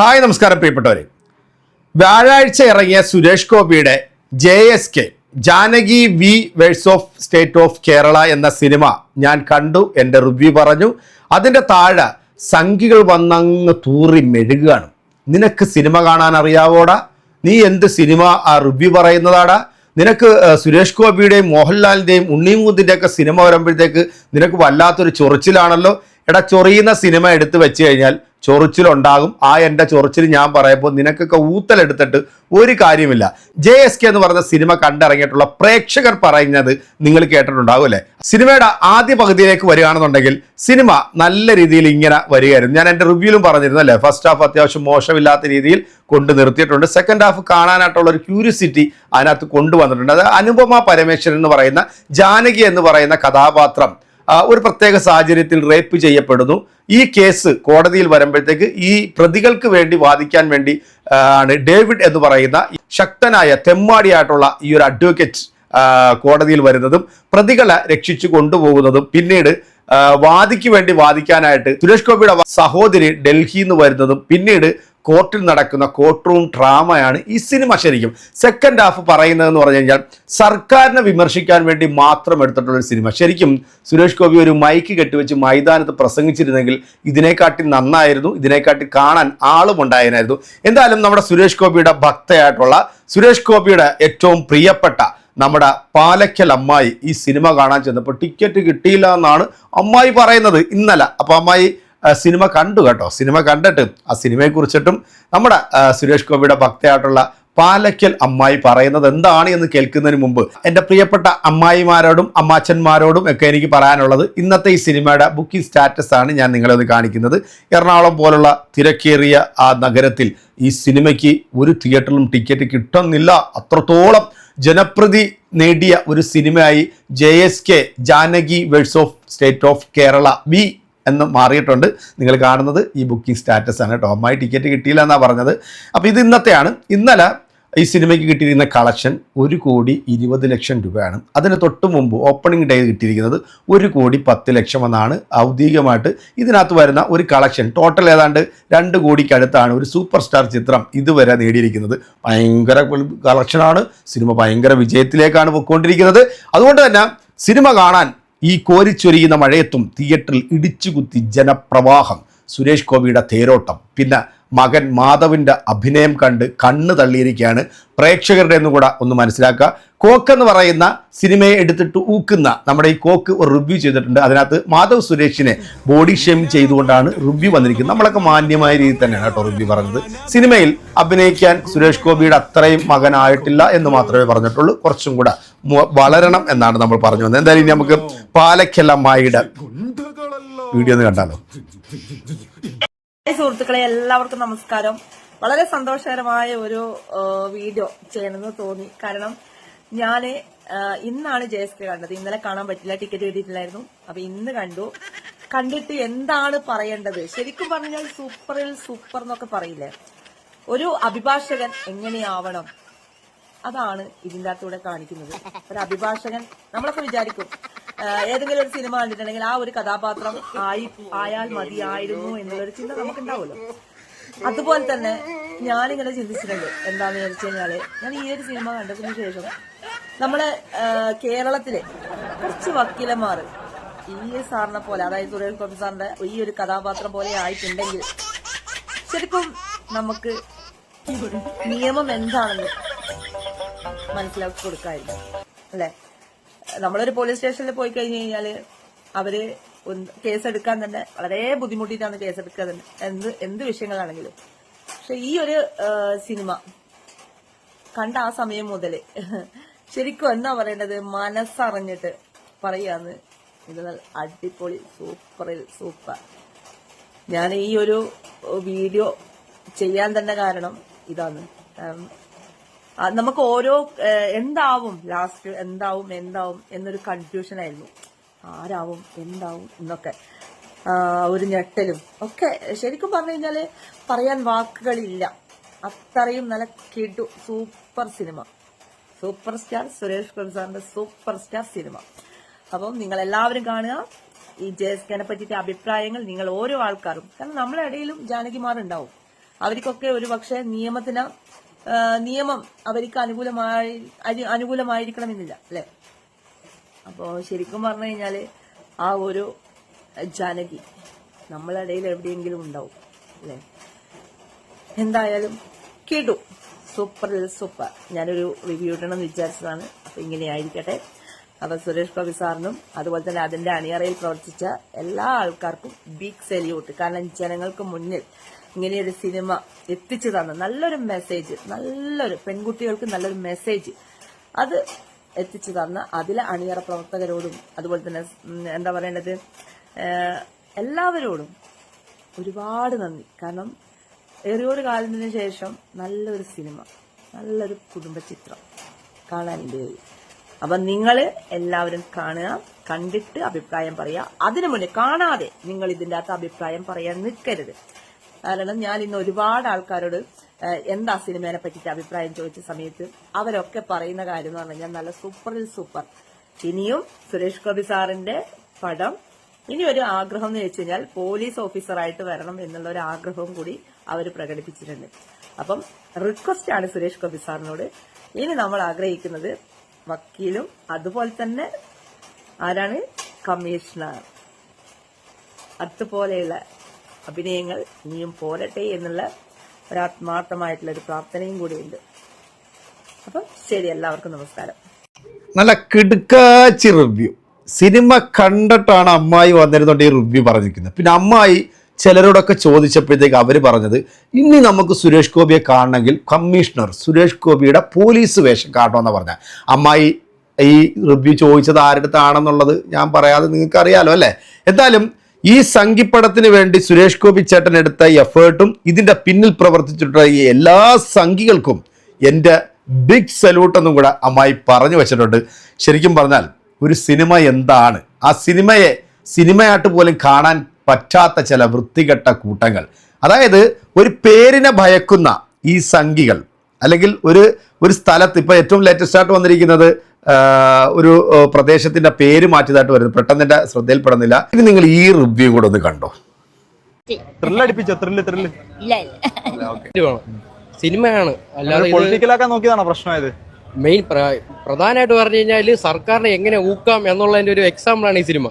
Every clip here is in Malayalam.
ഹായ് നമസ്കാരം പ്രിയപ്പെട്ടവരെ. വ്യാഴാഴ്ച ഇറങ്ങിയ സുരേഷ് ഗോപിയുടെ J S K Janaki V versus of state of Kerala എന്ന സിനിമ ഞാൻ കണ്ടു എന്റെ റിവ്യൂ പറഞ്ഞു. അതിന്റെ താഴെ സംഖ്യകൾ വന്നങ്ങ് തൂറി മെഴുകുകയാണ്. നിനക്ക് സിനിമ കാണാൻ അറിയാവോടാ? നീ എന്ത് സിനിമ ആ റിവ്യൂ പറയുന്നതാടാ? നിനക്ക് സുരേഷ് ഗോപിയുടെയും മോഹൻലാലിന്റെയും ഉണ്ണിമൂത്തിന്റെ ഒക്കെ സിനിമ വരുമ്പോഴത്തേക്ക് നിനക്ക് വല്ലാത്തൊരു ചൊറിച്ചിലാണല്ലോ? എടാ ചൊറിയുന്ന സിനിമ എടുത്തു വെച്ച് കഴിഞ്ഞാൽ ചൊറിച്ചിലുണ്ടാകും. ആ എന്റെ ചൊറിച്ചിൽ ഞാൻ പറയുമ്പോൾ നിനക്കൊക്കെ ഊത്തലെടുത്തിട്ട് ഒരു കാര്യമില്ല. ജെ എസ് കെ എന്ന് പറയുന്ന സിനിമ കണ്ടിറങ്ങിയിട്ടുള്ള പ്രേക്ഷകർ പറയുന്നത് നിങ്ങൾ കേട്ടിട്ടുണ്ടാകും അല്ലേ? സിനിമയുടെ ആദ്യ പകുതിയിലേക്ക് വരികയാണെന്നുണ്ടെങ്കിൽ സിനിമ നല്ല രീതിയിൽ ഇങ്ങനെ വരികയായിരുന്നു. ഞാൻ എന്റെ റിവ്യൂലും പറഞ്ഞിരുന്നു അല്ലേ? ഫസ്റ്റ് ഹാഫ് അത്യാവശ്യം മോശമില്ലാത്ത രീതിയിൽ കൊണ്ടു നിർത്തിയിട്ടുണ്ട്. സെക്കൻഡ് ഹാഫ് കാണാനായിട്ടുള്ള ഒരു ക്യൂരിയോസിറ്റി അതിനകത്ത് കൊണ്ടുവന്നിട്ടുണ്ട്. അത് അനുപമ പരമേശ്വരൻ എന്ന് പറയുന്ന ജാനകി എന്ന് പറയുന്ന കഥാപാത്രം. ഒരു പ്രത്യേക സാഹചര്യത്തിൽ റേപ്പ് ചെയ്യപ്പെടുന്നു. ഈ കേസ് കോടതിയിൽ വരുമ്പോഴത്തേക്ക് ഈ പ്രതികൾക്ക് വേണ്ടി വാദിക്കാൻ വേണ്ടി ആണ് ഡേവിഡ് എന്ന് പറയുന്ന ശക്തനായ തെമ്മാടിയായിട്ടുള്ള ഈ ഒരു അഡ്വക്കേറ്റ് കോടതിയിൽ വരുന്നതും പ്രതികളെ രക്ഷിച്ചു കൊണ്ടുപോകുന്നതും പിന്നീട് വാദിക്ക് വേണ്ടി വാദിക്കാനായിട്ട് സുരേഷ് ഗോപിയുടെ സഹോദരി ഡൽഹിയിൽ നിന്ന് വരുന്നതും പിന്നീട് കോർട്ടിൽ നടക്കുന്ന കോർട്ട് റൂം ഡ്രാമയാണ് ഈ സിനിമ ശരിക്കും. സെക്കൻഡ് ഹാഫ് പറയുന്നതെന്ന് പറഞ്ഞു കഴിഞ്ഞാൽ സർക്കാരിനെ വിമർശിക്കാൻ വേണ്ടി മാത്രം എടുത്തിട്ടുള്ള ഒരു സിനിമ ശരിക്കും സുരേഷ് ഗോപി ഒരു മൈക്ക് കെട്ടിവെച്ച് മൈതാനത്ത് പ്രസംഗിച്ചിരുന്നെങ്കിൽ ഇതിനെക്കാട്ടി നന്നായിരുന്നു ഇതിനെക്കാട്ടി കാണാൻ ആളും എന്തായാലും നമ്മുടെ സുരേഷ് ഗോപിയുടെ ഭക്തയായിട്ടുള്ള സുരേഷ് ഗോപിയുടെ ഏറ്റവും പ്രിയപ്പെട്ട നമ്മുടെ പാലക്കൽ അമ്മായി ഈ സിനിമ കാണാൻ ചെന്നപ്പോൾ ടിക്കറ്റ് കിട്ടിയില്ല എന്നാണ് അമ്മായി പറയുന്നത്. ഇന്നലെ. അപ്പോൾ അമ്മായി സിനിമ കണ്ടു കേട്ടോ. സിനിമ കണ്ടിട്ട് ആ സിനിമയെ കുറിച്ചിട്ടും നമ്മുടെ സുരേഷ് ഗോപിയുടെ ഭക്തയായിട്ടുള്ള പാലയ്ക്കൽ അമ്മായി പറയുന്നത് എന്താണ് എന്ന് കേൾക്കുന്നതിന് മുമ്പ് എന്റെ പ്രിയപ്പെട്ട അമ്മായിമാരോടും അമ്മാച്ചന്മാരോടും ഒക്കെ എനിക്ക് പറയാനുള്ളത് ഇന്നത്തെ ഈ സിനിമയുടെ ബുക്കിംഗ് സ്റ്റാറ്റസ് ആണ് ഞാൻ നിങ്ങളെ ഒന്ന് കാണിക്കുന്നത്. എറണാകുളം പോലുള്ള തിരക്കേറിയ ആ നഗരത്തിൽ ഈ സിനിമയ്ക്ക് ഒരു തിയേറ്ററിലും ടിക്കറ്റ് കിട്ടുന്നില്ല. അത്രത്തോളം ജനപ്രതി നേടിയ ഒരു സിനിമയായി J S K Janaki versus of state of Kerala V എന്ന് മാറിയിട്ടുണ്ട്. നിങ്ങൾ കാണുന്നത് ഈ ബുക്കിംഗ് സ്റ്റാറ്റസ് ആണ് കേട്ടോ. അമ്മായി ടിക്കറ്റ് കിട്ടിയില്ല എന്നാണ് പറഞ്ഞത്. അപ്പോൾ ഇത് ഇന്നത്തെയാണ്. ഇന്നലെ ഈ സിനിമയ്ക്ക് കിട്ടിയിരുന്ന കളക്ഷൻ ഒരു കോടി ഇരുപത് ലക്ഷം രൂപയാണ്. അതിന് തൊട്ട് മുമ്പ് ഓപ്പണിംഗ് ഡേ കിട്ടിയിരിക്കുന്നത് ഒരു കോടി പത്ത് ലക്ഷം എന്നാണ് ഔദ്യോഗികമായിട്ട് ഇതിനകത്ത് വരുന്ന ഒരു കളക്ഷൻ ടോട്ടൽ ഏതാണ്ട് രണ്ട് കോടിക്കടുത്താണ് ഒരു സൂപ്പർ സ്റ്റാർ ചിത്രം ഇതുവരെ നേടിയിരിക്കുന്നത്. ഭയങ്കര കളക്ഷനാണ് സിനിമ ഭയങ്കര വിജയത്തിലേക്കാണ് പൊയ്ക്കൊണ്ടിരിക്കുന്നത് അതുകൊണ്ട് തന്നെ സിനിമ കാണാൻ ഈ കോരിച്ചൊരിയുന്ന മഴയത്തും തിയേറ്ററിൽ ഇടിച്ചുകുത്തി ജനപ്രവാഹം. സുരേഷ് ഗോപിയുടെ തേരോട്ടം. പിന്നെ മകൻ മാധവിന്റെ അഭിനയം കണ്ട് കണ്ണ് തള്ളിയിരിക്കുകയാണ്. പ്രേക്ഷകരുടെ എന്ന് കൂടെ ഒന്ന് മനസ്സിലാക്കുക. കോക്ക് എന്ന് പറയുന്ന സിനിമയെ എടുത്തിട്ട് ഊക്കുന്ന നമ്മുടെ ഈ കോക്ക് ഒരു റിവ്യൂ ചെയ്തിട്ടുണ്ട്. അതിനകത്ത് മാധവ് സുരേഷിനെ ബോഡി ഷെയിം ചെയ്തുകൊണ്ടാണ് റിവ്യൂ വന്നിരിക്കുന്നത്. നമ്മളൊക്കെ മാന്യമായ രീതിയിൽ തന്നെയാണ് കേട്ടോ റിവ്യൂ പറഞ്ഞത്. സിനിമയിൽ അഭിനയിക്കാൻ സുരേഷ് ഗോപിയുടെ അത്രയും മകനായിട്ടില്ല എന്ന് മാത്രമേ പറഞ്ഞിട്ടുള്ളൂ. കുറച്ചും കൂടെ വളരണം എന്നാണ് നമ്മൾ പറഞ്ഞു വന്നത്. എന്തായാലും ഇനി പാലക്കല്ലമ്മായിയുടെ വീഡിയോ ഒന്ന് കണ്ടാലോ സുഹൃത്തുക്കളെ എല്ലാവർക്കും നമസ്കാരം. വളരെ സന്തോഷകരമായ ഒരു വീഡിയോ ചെയ്യണമെന്ന് തോന്നി. കാരണം ഞാൻ ഇന്നാണ് ജെ എസ് കെ കണ്ടത്. ഇന്നലെ കാണാൻ പറ്റില്ല ടിക്കറ്റ് കിട്ടിയിട്ടില്ലായിരുന്നു. അപ്പൊ ഇന്ന് കണ്ടു. കണ്ടിട്ട് എന്താണ് പറയേണ്ടത്? ശരിക്കും പറഞ്ഞാൽ സൂപ്പറിൽ സൂപ്പർ എന്നൊക്കെ പറയില്ലേ? ഒരു അഭിഭാഷകൻ എങ്ങനെയാവണം? അതാണ് ഇതിന്റെ അകത്തൂടെ കാണിക്കുന്നത്. ഒരു അഭിഭാഷകൻ നമ്മളൊക്കെ വിചാരിക്കും ഏതെങ്കിലും ഒരു സിനിമ കണ്ടിട്ടുണ്ടെങ്കിൽ ആ ഒരു കഥാപാത്രം ആയി ആയാൽ മതിയായിരുന്നു എന്നുള്ളൊരു ചിന്ത നമുക്കുണ്ടാവുമല്ലോ. അതുപോലെ തന്നെ ഞാനിങ്ങനെ ചിന്തിച്ചിട്ടുണ്ട്. എന്താന്ന് ചോദിച്ചു കഴിഞ്ഞാൽ ഞാൻ ഈ ഒരു സിനിമ കണ്ടതിന് ശേഷം നമ്മളെ കേരളത്തിലെ കുറച്ച് വക്കീലന്മാർ ഈ സാറിനെ പോലെ അതായത് സുരേഷ് ഗോപി സാറിന്റെ ഈ ഒരു കഥാപാത്രം പോലെ ആയിട്ടുണ്ടെങ്കിൽ ശരിക്കും നമുക്ക് നിയമം എന്താണെന്ന് മനസ്സിലാക്കി കൊടുക്കായിരുന്നു. അല്ലെ? നമ്മളൊരു പോലീസ് സ്റ്റേഷനിൽ പോയി കഴിഞ്ഞു കഴിഞ്ഞാൽ അവർ കേസെടുക്കാൻ തന്നെ വളരെ ബുദ്ധിമുട്ടിയിട്ടാണ് കേസ് എടുക്കുക തന്നെ. എന്ത് എന്ത് വിഷയങ്ങളാണെങ്കിലും. പക്ഷെ ഈ ഒരു സിനിമ കണ്ട ആ സമയം മുതൽ ശരിക്കും എന്താ പറയേണ്ടത്? മനസ്സറിഞ്ഞിട്ട് പറയാന്ന്. ഇത് അടിപൊളി സൂപ്പറിൽ സൂപ്പർ ഞാൻ ഈ ഒരു വീഡിയോ ചെയ്യാൻ തന്നെ കാരണം ഇതാണ്. നമുക്ക് ഓരോ എന്താവും? ലാസ്റ്റ് എന്താവും എന്താവും എന്നൊരു കൺഫ്യൂഷൻ ആയിരുന്നു. ആരാവും എന്താവും എന്നൊക്കെ. ഒരു ഞെട്ടലും. ഒക്കെ ശരിക്കും പറഞ്ഞു കഴിഞ്ഞാൽ പറയാൻ വാക്കുകളില്ല. അത്രയും നല്ല കിടു super cinema super star Suresh Gopi സാറിന്റെ സൂപ്പർ സ്റ്റാർ സിനിമ അപ്പം നിങ്ങൾ എല്ലാവരും കാണുക. ഈ ജെ എസ് കെനെ പറ്റിയിട്ട് അഭിപ്രായങ്ങൾ നിങ്ങൾ ഓരോ ആൾക്കാരും. കാരണം നമ്മളെ ഇടയിലും ജാനകിമാർ ഉണ്ടാവും അവർക്കൊക്കെ ഒരു പക്ഷേ നിയമത്തിന് നിയമം അവർക്ക് അനുകൂലമായി അനുകൂലമായിരിക്കണമെന്നില്ല അല്ലെ? അപ്പോ ശരിക്കും പറഞ്ഞു കഴിഞ്ഞാൽ ആ ഒരു ജാനകി നമ്മളെ ഇടയിൽ എവിടെയെങ്കിലും ഉണ്ടാവും അല്ലെ? എന്തായാലും കേട്ടു സൂപ്പർ സൂപ്പർ ഞാനൊരു റിവ്യൂ ഇടണമെന്ന് വിചാരിച്ചതാണ്. അപ്പൊ ഇങ്ങനെയായിരിക്കട്ടെ. അപ്പൊ സുരേഷ് ഗോപി സാറിനും അതുപോലെ തന്നെ അതിന്റെ അണിയറയിൽ പ്രവർത്തിച്ച എല്ലാ ആൾക്കാർക്കും ബിഗ് സെല്യൂട്ട് കാരണം ജനങ്ങൾക്ക് മുന്നിൽ ഇങ്ങനെയൊരു സിനിമ എത്തിച്ചു തന്ന നല്ലൊരു മെസ്സേജ് നല്ലൊരു പെൺകുട്ടികൾക്ക് നല്ലൊരു മെസ്സേജ് അത് എത്തിച്ചു തന്ന അതിലെ അണിയറ പ്രവർത്തകരോടും അതുപോലെ തന്നെ എന്താ പറയേണ്ടത്? എല്ലാവരോടും ഒരുപാട് നന്ദി. കാരണം ഏറിയൊരു കാലത്തിന് ശേഷം നല്ലൊരു സിനിമ നല്ലൊരു കുടുംബ ചിത്രം കാണാനിടയായി അപ്പൊ നിങ്ങൾ എല്ലാവരും കാണുക കണ്ടിട്ട് അഭിപ്രായം പറയുക. അതിനു മുന്നേ കാണാതെ നിങ്ങൾ ഇതിന്റെ അകത്ത് അഭിപ്രായം പറയാൻ നിൽക്കരുത്. കാരണം ഞാൻ ഇന്ന് ഒരുപാട് ആൾക്കാരോട് എന്താ സിനിമയെ പറ്റിയിട്ട് അഭിപ്രായം ചോദിച്ച സമയത്ത് അവരൊക്കെ പറയുന്ന കാര്യം എന്ന് പറഞ്ഞാൽ നല്ല സൂപ്പറിൽ സൂപ്പർ ഇനിയും സുരേഷ് ഗോപി സാറിന്റെ പടം ഇനി ഒരു ആഗ്രഹം എന്ന് വെച്ച് കഴിഞ്ഞാൽ പോലീസ് ഓഫീസറായിട്ട് വരണം എന്നുള്ള ഒരു ആഗ്രഹവും കൂടി അവർ പ്രകടിപ്പിച്ചിട്ടുണ്ട്. അപ്പം റിക്വസ്റ്റ് ആണ് സുരേഷ് ഗോപി സാറിനോട്. ഇനി നമ്മൾ ആഗ്രഹിക്കുന്നത് വക്കീലും അതുപോലെ തന്നെ ആരാണ്? കമ്മീഷണർ. അതുപോലെയുള്ള അഭിനയങ്ങൾ ഇനിയും പോരട്ടെ എന്നുള്ള ഒരാത്മാർത്ഥമായിട്ടുള്ള ഒരു പ്രാർത്ഥനയും കൂടിയുണ്ട്. അപ്പം ശരി എല്ലാവർക്കും നമസ്കാരം. നല്ല കിടുക്കാച്ചി റിവ്യൂ സിനിമ കണ്ടിട്ടാണ് അമ്മായി വന്നിരുന്നോണ്ട് ഈ റിവ്യൂ പറഞ്ഞിരിക്കുന്നത്. പിന്നെ അമ്മായി ചിലരോടൊക്കെ ചോദിച്ചപ്പോഴത്തേക്ക് അവർ പറഞ്ഞത് ഇനി നമുക്ക് സുരേഷ് ഗോപിയെ കാണണമെങ്കിൽ കമ്മീഷണർ സുരേഷ് ഗോപിയുടെ പോലീസ് വേഷം കാണണമെന്നാണ് പറഞ്ഞത് അമ്മായി ഈ റിവ്യൂ ചോദിച്ചത് ആരുടെ അടുത്താണെന്നുള്ളത് ഞാൻ പറയാതെ നിങ്ങൾക്ക് അറിയാലോ അല്ലേ? എന്തായാലും ഈ സംഘിപ്പടത്തിന് വേണ്ടി സുരേഷ് ഗോപി ചേട്ടൻ എടുത്ത എഫേർട്ടും ഇതിന്റെ പിന്നിൽ പ്രവർത്തിച്ചിട്ടുള്ള ഈ എല്ലാ സംഘികൾക്കും എന്റെ ബിഗ് സല്യൂട്ട് എന്നും കൂടെ അമ്മായി പറഞ്ഞു വെച്ചിട്ടുണ്ട്. ശരിക്കും പറഞ്ഞാൽ ഒരു സിനിമ എന്താണ്? ആ സിനിമയെ സിനിമയായിട്ട് പോലും കാണാൻ പറ്റാത്ത ചില വൃത്തികെട്ട കൂട്ടങ്ങൾ. അതായത് ഒരു പേരിനെ ഭയക്കുന്ന ഈ സംഘികൾ അല്ലെങ്കിൽ ഒരു ഒരു സ്ഥലത്ത് ഇപ്പോൾ ഏറ്റവും ലേറ്റസ്റ്റ് ആയിട്ട് വന്നിരിക്കുന്നത് ഒരു പ്രദേശത്തിന്റെ പ്രദേശത്തിന്റെ പേര് മാറ്റിയതായിട്ട് വരുന്നത് പെട്ടെന്ന് എന്റെ ശ്രദ്ധയിൽപ്പെടുന്നില്ല. ഇനി നിങ്ങൾ ഈ റിവ്യൂ കൂടെ ഒന്ന് കണ്ടോ? ത്രില്ലടിപ്പിച്ചോ ത്രില്ല് ത്രില്ല് ഇല്ല ഇല്ല. ഓക്കെ സിനിമയാണ്. അല്ലാതെ പൊളിറ്റിക്കലാക്കാൻ നോക്കിയതാണോ പ്രശ്നമായത്? മെയിൻ പ്രധാനമായിട്ട് പറഞ്ഞു കഴിഞ്ഞാൽ സർക്കാരിനെ എങ്ങനെ ഊക്കാം എന്നുള്ളതിന്റെ ഒരു എക്സാമ്പിൾ ആണ് ഈ സിനിമ.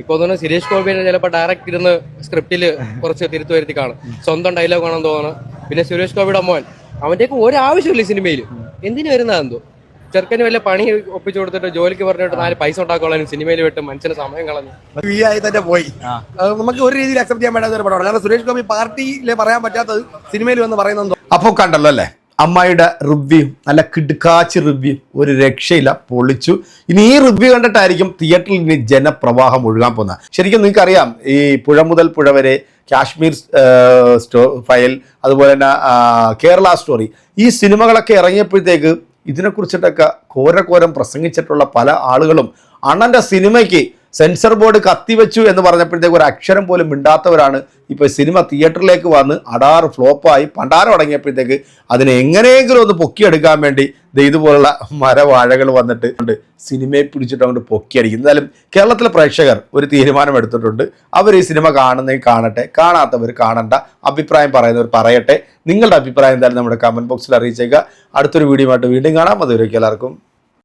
ഇപ്പൊ തോന്നുന്നു സുരേഷ് ഗോപിനെ ചിലപ്പോൾ ഡയറക്റ്റ് ഇരുന്ന് സ്ക്രിപ്റ്റിൽ കുറച്ച് തിരുത്തു വരുത്തി കാണും. സ്വന്തം ഡയലോഗ് ആണെന്ന് തോന്നുന്നു. പിന്നെ സുരേഷ് ഗോപിയുടെ മോൻ. അവന്റെയൊക്കെ ഒരു ആവശ്യമില്ല ഈ സിനിമയിൽ. എന്തിനു വരുന്നതെന്തോ? ചെറുക്കന് വല്ല പണി ഒപ്പിച്ചു കൊടുത്തിട്ട് ജോലിക്ക് പറഞ്ഞിട്ട് നാല് പൈസ ഉണ്ടാക്കുകയാണ് സിനിമയിൽ വിട്ട് മനുഷ്യന് സമയം കളഞ്ഞു. വി ആയി തന്നെ പോയി. നമുക്ക് ഒരു രീതിയിൽ അക്സെപ്റ്റ് ചെയ്യാൻ പറ്റാത്ത ഒരു പടമാണ്. കാരണം സുരേഷ് ഗോപി പാർട്ടിയിൽ പറയാൻ പറ്റാത്തത് സിനിമയിൽ വന്ന് പറയുന്നത് അപ്പോൾ കണ്ടല്ലോ അല്ലേ? അമ്മായിയുടെ റിവ്യൂ നല്ല കിടുക്കാച്ച് റിവ്യൂ ഒരു രക്ഷയില്ല പൊളിച്ചു. ഇനി ഈ റിവ്യൂ കണ്ടിട്ടായിരിക്കും തിയേറ്ററിൽ ഇനി ജനപ്രവാഹം ഒഴുകാൻ പോകുന്നത്. ശരിക്കും നിങ്ങൾക്കറിയാം ഈ പുഴ മുതൽ പുഴ വരെ കാശ്മീർ സ്റ്റോ ഫയൽ അതുപോലെ തന്നെ കേരള സ്റ്റോറി ഈ സിനിമകളൊക്കെ ഇറങ്ങിയപ്പോഴത്തേക്ക് ഇതിനെക്കുറിച്ചിട്ടൊക്കെ കോരക്കോരം പ്രസംഗിച്ചിട്ടുള്ള പല ആളുകളും അണ്ണന്റെ സിനിമയ്ക്ക് സെൻസർ ബോർഡ് കത്തിവെച്ചു എന്ന് പറഞ്ഞപ്പോഴത്തേക്ക് ഒരു അക്ഷരം പോലും മിണ്ടാത്തവരാണ് ഇപ്പോൾ സിനിമ തിയേറ്ററിലേക്ക് വന്ന് അടാറ് ഫ്ലോപ്പായി പണ്ടാരം അടങ്ങിയപ്പോഴത്തേക്ക് അതിനെ എങ്ങനെയെങ്കിലും ഒന്ന് പൊക്കിയെടുക്കാൻ വേണ്ടി ഇതുപോലുള്ള മരവാഴകൾ വന്നിട്ട് ഉണ്ട് സിനിമയെ പിടിച്ചിട്ട് അങ്ങോട്ട് പൊക്കിയടിക്കും. എന്തായാലും കേരളത്തിലെ പ്രേക്ഷകർ ഒരു തീരുമാനം എടുത്തിട്ടുണ്ട്. അവർ ഈ സിനിമ കാണുന്നെങ്കിൽ കാണട്ടെ. കാണാത്തവർ കാണണ്ട. അഭിപ്രായം പറയുന്നവർ പറയട്ടെ. നിങ്ങളുടെ അഭിപ്രായം എന്തായാലും നമ്മുടെ കമന്റ് ബോക്സിൽ അറിയിച്ചേക്കുക. അടുത്തൊരു വീഡിയോ ആയിട്ട് വീണ്ടും കാണാം. അതുവരെയൊക്കെ എല്ലാവർക്കും